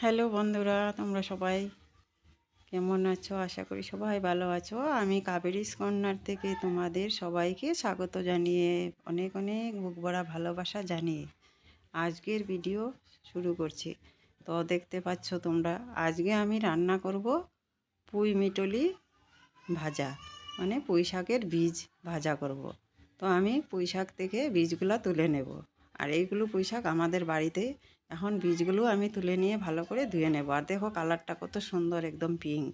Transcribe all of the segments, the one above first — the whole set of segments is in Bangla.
হ্যালো বন্ধুরা, তোমরা সবাই কেমন আছো? আশা করি সবাই ভালো আছো। আমি কাবেরিস কর্নার থেকে তোমাদের সবাইকে স্বাগত জানিয়ে, অনেক অনেক বুক ভরা ভালোবাসা জানিয়ে আজকের ভিডিও শুরু করছি। তো দেখতে পাচ্ছ তোমরা, আজকে আমি রান্না করব পুঁই মিটলি ভাজা মানে পুঁই শাকের বীজ ভাজা করব। তো আমি পুঁই শাক থেকে বীজগুলো তুলে নেব। আর এইগুলো পুঁই শাক আমাদের বাড়িতে এখন বীজগুলো আমি তুলে নিয়ে ভালো করে ধুয়ে নেব। আর দেখো কালারটা কত সুন্দর, একদম পিঙ্ক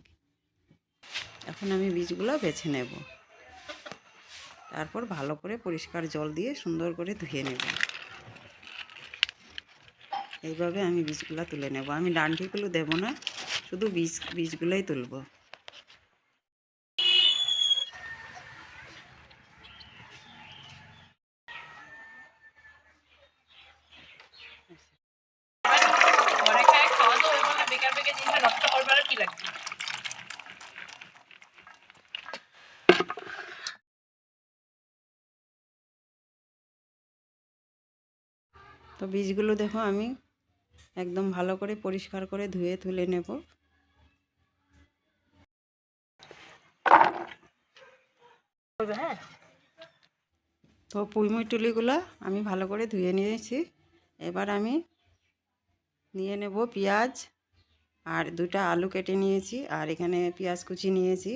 এখন আমি বীজগুলো বেছে নেব। তারপর ভালো করে পরিষ্কার জল দিয়ে সুন্দর করে ধুয়ে নেব। এইভাবে আমি বীজগুলো তুলে নেব। আমি ডান্ডিগুলো দেব না, শুধু বীজ, বীজগুলোই তুলব। তো বীজগুলো দেখো আমি একদম ভালো করে পরিষ্কার করে ধুয়ে তুলে নেব। হ্যাঁ? তো পুঁইমুই টুলিগুলো আমি ভালো করে ধুয়ে নিয়েছি। এবার আমি নিয়ে নেব পেঁয়াজ আর দুটা আলু কেটে নিয়েছি আর এখানে পেঁয়াজ কুচি নিয়েছি।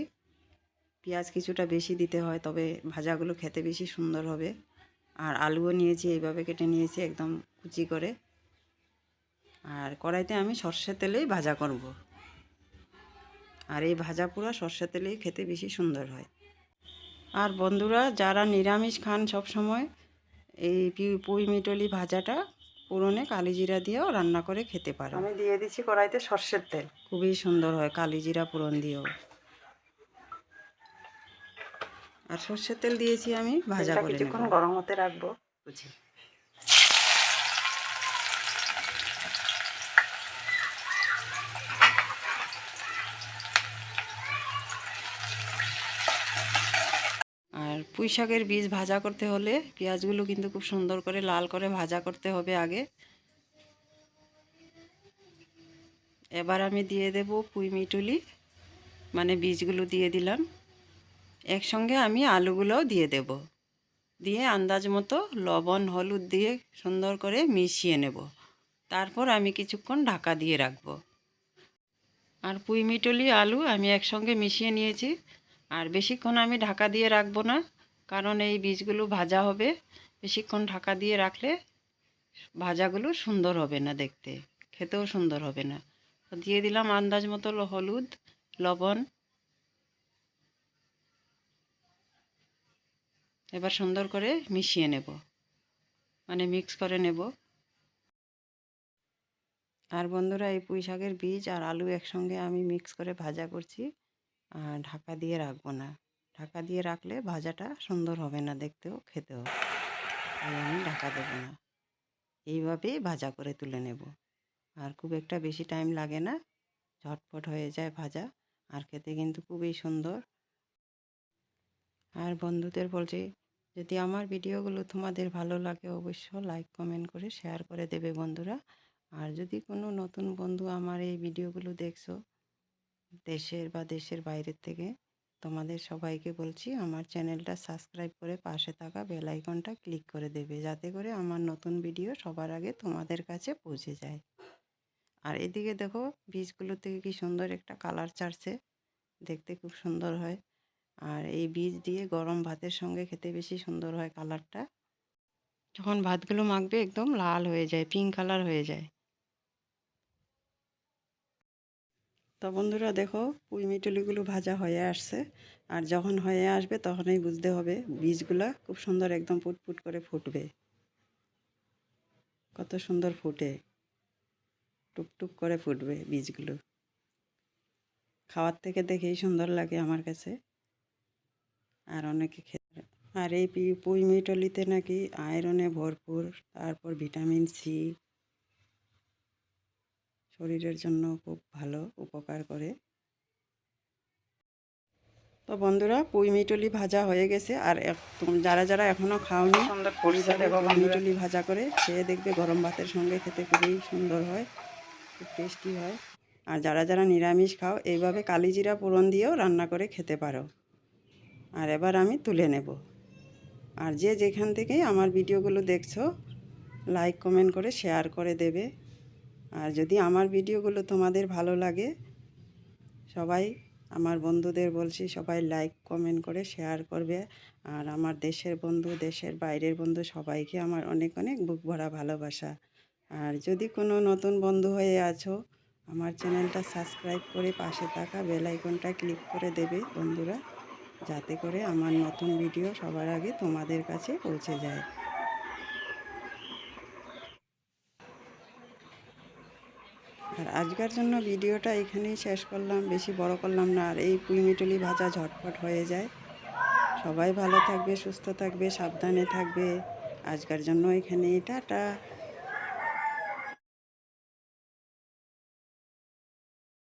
পেঁয়াজ কিছুটা বেশি দিতে হয় তবে ভাজাগুলো খেতে বেশি সুন্দর হবে। আর আলুও নিয়েছি এইভাবে কেটে নিয়েছি একদম কুচি করে। আর কড়াইতে আমি সর্ষের তেলেই ভাজা করব। আর এই ভাজা পুরো সর্ষের তেলেই খেতে বেশি সুন্দর হয়। আর বন্ধুরা যারা নিরামিষ খান সব সময় এই পুঁই মিটলি ভাজাটা পুরনে কালিজিরা দিয়েও রান্না করে খেতে পারো। আমি দিয়ে দিচ্ছি কড়াইতে সর্ষের তেল। খুবই সুন্দর হয় কালিজিরা পুরন দিয়েও। আর সর্ষের তেল দিয়েছি আমি ভাজা করে কিছুক্ষণ গরম হতে রাখব বুঝি? আর পুঁই শাকের বীজ ভাজা করতে হলে পেঁয়াজগুলো কিন্তু খুব সুন্দর করে লাল করে ভাজা করতে হবে আগে। এবার আমি দিয়ে দেব পুঁই মিটুলি মানে বীজগুলো দিয়ে দিলাম। একসঙ্গে আমি আলুগুলোও দিয়ে দেব। দিয়ে আন্দাজ মতো লবণ, হলুদ দিয়ে সুন্দর করে মিশিয়ে নেব। তারপর আমি কিছুক্ষণ ঢাকা দিয়ে রাখব। আর পুঁই মিটলি আলু আমি একসঙ্গে মিশিয়ে নিয়েছি। আর বেশিক্ষণ আমি ঢাকা দিয়ে রাখব না, কারণ এই বীজগুলো ভাজা হবে। বেশিক্ষণ ঢাকা দিয়ে রাখলে ভাজাগুলো সুন্দর হবে না দেখতে, খেতেও সুন্দর হবে না। দিয়ে দিলাম আন্দাজ মতো হলুদ, লবণ এবার সুন্দর করে মিশিয়ে নেব। মানে মিক্স করে নেব। আর বন্ধুরা, এই পুঁই শাকের বীজ আর আলু একসঙ্গে আমি মিক্স করে ভাজা করছি। আর ঢাকা দিয়ে রাখব না। ঢাকা দিয়ে রাখলে ভাজাটা সুন্দর হবে না দেখতেও, খেতেও। তাই আমি ঢাকা দেবো না। এইভাবেই ভাজা করে তুলে নেব। আর খুব একটা বেশি টাইম লাগে না। ঝটপট হয়ে যায় ভাজা। আর খেতে কিন্তু খুবই সুন্দর। আর বন্ধুদের বলছি যদি আমার ভিডিওগুলো তোমাদের ভালো লাগে অবশ্য লাইক কমেন্ট করে শেয়ার করে দেবে বন্ধুরা। আর যদি কোনো নতুন বন্ধু আমার এই ভিডিওগুলো দেখছ দেশের বা দেশের বাইরের থেকে, তোমাদের সবাইকে বলছি আমার চ্যানেলটা সাবস্ক্রাইব করে পাশে থাকা বেল আইকনটা ক্লিক করে দেবে, যাতে করে আমার নতুন ভিডিও সবার আগে তোমাদের কাছে পৌঁছে যায়। আর এদিকে দেখো বীজগুলো থেকে কি সুন্দর একটা কালার ছাড়ছে, দেখতে খুব সুন্দর হয়। আর এই বীজ দিয়ে গরম ভাতের সঙ্গে খেতে বেশি সুন্দর হয় কালারটা। যখন ভাতগুলো মাখবে একদম লাল হয়ে যায় পিঙ্ক কালার হয়ে যায়। তো বন্ধুরা দেখো, পুঁই মিটুলিগুলো ভাজা হয়ে আসছে। আর যখন হয়ে আসবে তখনই বুঝতে হবে বীজগুলা খুব সুন্দর একদম ফুটফুট করে ফুটবে। কত সুন্দর ফুটে। টুকটুক করে ফুটবে বীজগুলো। খাওয়ার থেকে দেখেই সুন্দর লাগে আমার কাছে। আর অনেকে খেতে আর এই পি- পুঁই মিটলিতে নাকি আয়রনে ভরপুর তারপর ভিটামিন সি শরীরের জন্য খুব ভালো উপকার করে। তো বন্ধুরা পুঁই মিটলি ভাজা হয়ে গেছে। আর যারা যারা এখনও খাওনি পুঁই মিটলি ভাজা করে খেয়ে দেখবে গরম ভাতের সঙ্গে খেতে খুবই সুন্দর হয় খুব টেস্টি হয়। আর যারা যারা নিরামিষ খাও এইভাবে কালিজিরা ফোড়ন দিয়েও রান্না করে খেতে পারো। আর এবার আমি তুলে নেব। আর যে যেখান থেকেই আমার ভিডিওগুলো দেখছ লাইক কমেন্ট করে শেয়ার করে দেবে। আর যদি আমার ভিডিওগুলো তোমাদের ভালো লাগে, সবাই আমার বন্ধুদের বলছি, সবাই লাইক কমেন্ট করে শেয়ার করবে। আর আমার দেশের বন্ধু, দেশের বাইরের বন্ধু, সবাইকে আমার অনেক অনেক বুক ভরা ভালোবাসা। আর যদি কোনো নতুন বন্ধু হয়ে আছো, আমার চ্যানেলটা সাবস্ক্রাইব করে পাশে থাকা বেল আইকনটা ক্লিক করে দেবে, বন্ধুরা। যাতে করে আমার নতুন ভিডিও সবার আগে তোমাদের কাছে পৌঁছে যায়। আর আজকের জন্য ভিডিওটা এখানেই শেষ করলাম, বেশি বড় করলাম না, আর এই পুঁইমিটুলি ভাজা ঝটপট হয়ে যায়। সবাই ভালো থাকবে, সুস্থ থাকবে, সাবধানে থাকবে। আজকের জন্য এখানেই, টাটা।